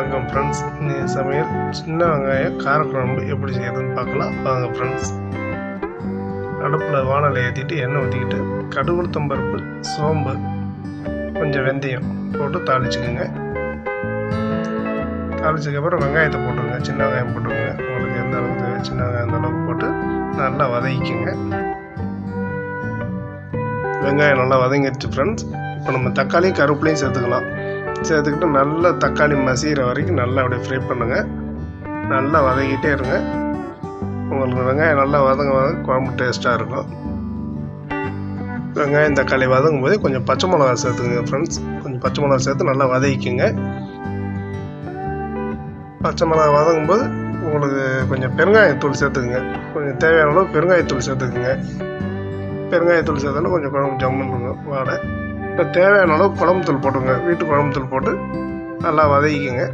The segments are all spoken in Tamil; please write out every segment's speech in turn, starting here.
வணக்கம் ஃப்ரெண்ட்ஸ் இன்னைக்கு சமையல் சின்ன வெங்காயம் காரக்குழம்பு எப்படி செய்யறதுன்னு பார்க்கலாம். வாங்க ஃப்ரெண்ட்ஸ் அடுப்பில் வானலை ஏற்றிட்டு எண்ணெய் ஊற்றிக்கிட்டு கடுகுளுத்தம் பருப்பு சோம்பு கொஞ்சம் வெந்தயம் போட்டு தாளிச்சுக்குங்க. தாளிச்சதுக்கப்புறம் வெங்காயத்தை போட்டுருங்க சின்ன வெங்காயம் போட்டுருங்க உங்களுக்கு எந்த அளவுக்கு தேவை சின்ன வெங்காயம் அந்த அளவுக்கு போட்டு நல்லா வதக்கிக்கோங்க. வெங்காயம் நல்லா வதங்கிடுச்சு ஃப்ரெண்ட்ஸ் இப்போ நம்ம தக்காளியும் கருவேப்பிலையும் சேர்த்துக்கலாம். சேர்த்துக்கிட்டு நல்லா தக்காளி மசிகிற வரைக்கும் நல்லா அப்படியே ஃப்ரை பண்ணுங்கள் நல்லா வதக்கிட்டே இருங்க. உங்களுக்கு வெங்காயம் நல்லா வதங்க வதங்க குழம்பு டேஸ்ட்டாக இருக்கும். வெங்காயம் தக்காளி வதங்கும் போது கொஞ்சம் பச்சை மிளகா சேர்த்துக்குங்க ஃப்ரெண்ட்ஸ் கொஞ்சம் பச்சை மிளகா சேர்த்து நல்லா வதக்கிக்குங்க. பச்சை மிளகா வதங்கும் போது உங்களுக்கு கொஞ்சம் பெருங்காயத்தூள் சேர்த்துக்குங்க. கொஞ்சம் தேவையான அளவு பெருங்காயத்தூள் சேர்த்துக்குங்க. பெருங்காயத்தூள் சேர்த்தோன்னா கொஞ்சம் குழம்பு ஜம்முன்னு இருக்கும் வாடை. இப்போ தேவையான அளவு குழம்பு தூள் போட்டுங்க வீட்டு குழம்பு தூள் போட்டு நல்லா வதக்கிக்கோங்க.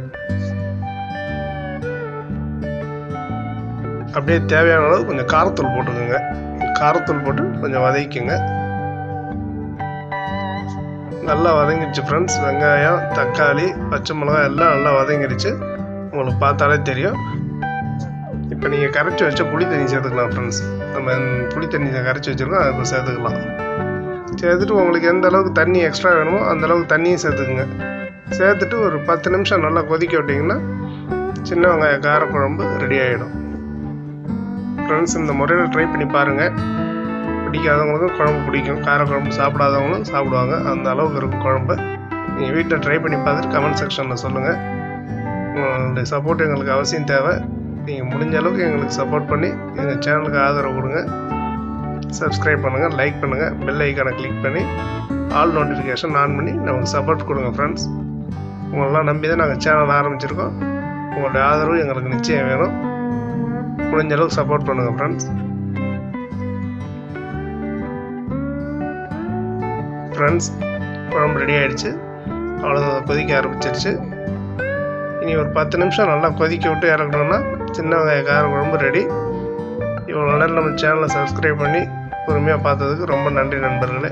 அப்படியே தேவையான அளவு கொஞ்சம் காரத்தூள் போட்டுக்கோங்க. காரத்தூள் போட்டு கொஞ்சம் வதக்கிக்கோங்க. நல்லா வதங்கிடுச்சு ஃப்ரெண்ட்ஸ் வெங்காயம் தக்காளி பச்சை மிளகாய் எல்லாம் நல்லா வதங்கிடுச்சு. உங்களுக்கு பார்த்தாலே தெரியும். இப்போ நீங்கள் கரைச்சி வச்ச புளி தண்ணி சேர்த்துக்கலாம் ஃப்ரெண்ட்ஸ் நம்ம புளி தண்ணி கரைச்சி வச்சுருக்கோம் அதை சேர்த்துக்கலாம். சேர்த்துட்டு உங்களுக்கு எந்த அளவுக்கு தண்ணி எக்ஸ்ட்ரா வேணுமோ அந்த அளவுக்கு தண்ணியும் சேர்த்துக்குங்க. சேர்த்துட்டு ஒரு பத்து நிமிஷம் நல்லா கொதிக்க விட்டிங்கன்னா சின்ன வெங்காய காரக்குழம்பு ரெடி ஆகிடும் ஃப்ரெண்ட்ஸ் இந்த முறையில் ட்ரை பண்ணி பாருங்கள் பிடிக்காதவங்களுக்கும் குழம்பு பிடிக்கும். காரக்குழம்பு சாப்பிடாதவங்களும் சாப்பிடுவாங்க. அந்த அளவுக்கு இருக்கும் குழம்பு. நீங்கள் வீட்டில் ட்ரை பண்ணி பார்த்துட்டு கமெண்ட் செக்ஷனில் சொல்லுங்கள் உங்களுடைய சப்போர்ட் எங்களுக்கு அவசியம் தேவை. நீங்கள் முடிஞ்ச அளவுக்கு எங்களுக்கு சப்போர்ட் பண்ணி எங்கள் சேனலுக்கு ஆதரவு கொடுங்க. சப்ஸ்கிரைப் பண்ணுங்கள் லைக் பண்ணுங்கள் பெல் ஐக்கானை கிளிக் பண்ணி ஆல் நோட்டிஃபிகேஷன் ஆன் பண்ணி நமக்கு சப்போர்ட் கொடுங்க ஃப்ரெண்ட்ஸ் உங்களெல்லாம் நம்பி தான் நாங்கள் சேனல் ஆரம்பிச்சிருக்கோம். உங்களுடைய ஆதரவு எங்களுக்கு நிச்சயம் வேணும். முடிஞ்ச அளவுக்கு சப்போர்ட் பண்ணுங்கள் ஃப்ரெண்ட்ஸ் ஃப்ரெண்ட்ஸ் குழம்பு ரெடி ஆகிடுச்சு அவ்வளோதான் கொதிக்க ஆரம்பிச்சிருச்சு. இனி ஒரு பத்து நிமிஷம் நல்லா கொதிக்க விட்டு இறக்கணும்னா சின்ன வெங்காய கார குழம்பு ரெடி இவ்வளோ நேரம் நம்ம சேனலை சப்ஸ்கிரைப் பண்ணி பொறுமையாக பார்த்ததுக்கு ரொம்ப நன்றி நண்பர்களே.